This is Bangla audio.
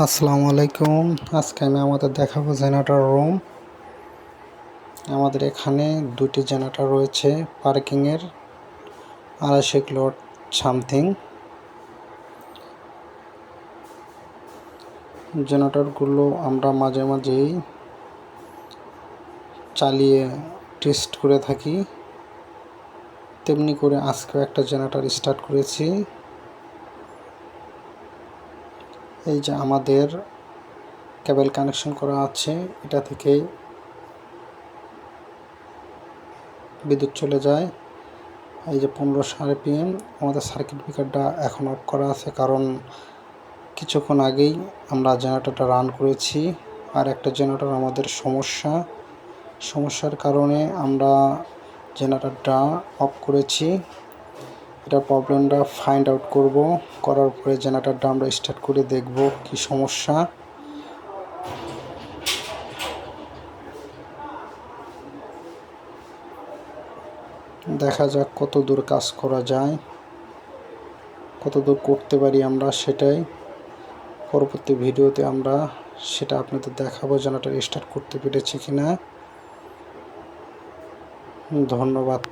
আসসালামু আলাইকুম। আজকে আমি আমাদের দেখাবো জেনারেটর রুম। আমাদের এখানে দুটি জেনারেটর রয়েছে, পার্কিংয়ের আড়াইশো কিলোট সামথিং। জেনারেটরগুলো আমরা মাঝে মাঝেই চালিয়ে টেস্ট করে থাকি। তেমনি করে আজকেও একটা জেনারেটর স্টার্ট করেছি। এই যে আমাদের কেবল কানেকশন করা আছে, এটা থেকে বিদ্যুৎ চলে যায়। এই যে পনেরোশো আরপিএম আমাদের সার্কিট ব্রেকারটা এখন অফ করা আছে, কারণ কিছুক্ষণ আগেই আমরা জেনারেটরটা রান করেছি। আর একটা জেনারেটর আমাদের সমস্যা। সমস্যার কারণে আমরা জেনারেটরটা অফ করেছি। এটা প্রবলেমটা ফাইন্ড আউট করব। করার পরে জেনারেটরটা আমরা স্টার্ট করে দেখব কি সমস্যা। দেখা যাক কত দূর কাজ করা যায়। কত দূর করতে পারি আমরা সেটাই। পরবর্তী ভিডিওতে আমরা সেটা আপনাদের দেখাবো জেনারেটর স্টার্ট করতে পেরেছি কিনা। ধন্যবাদ।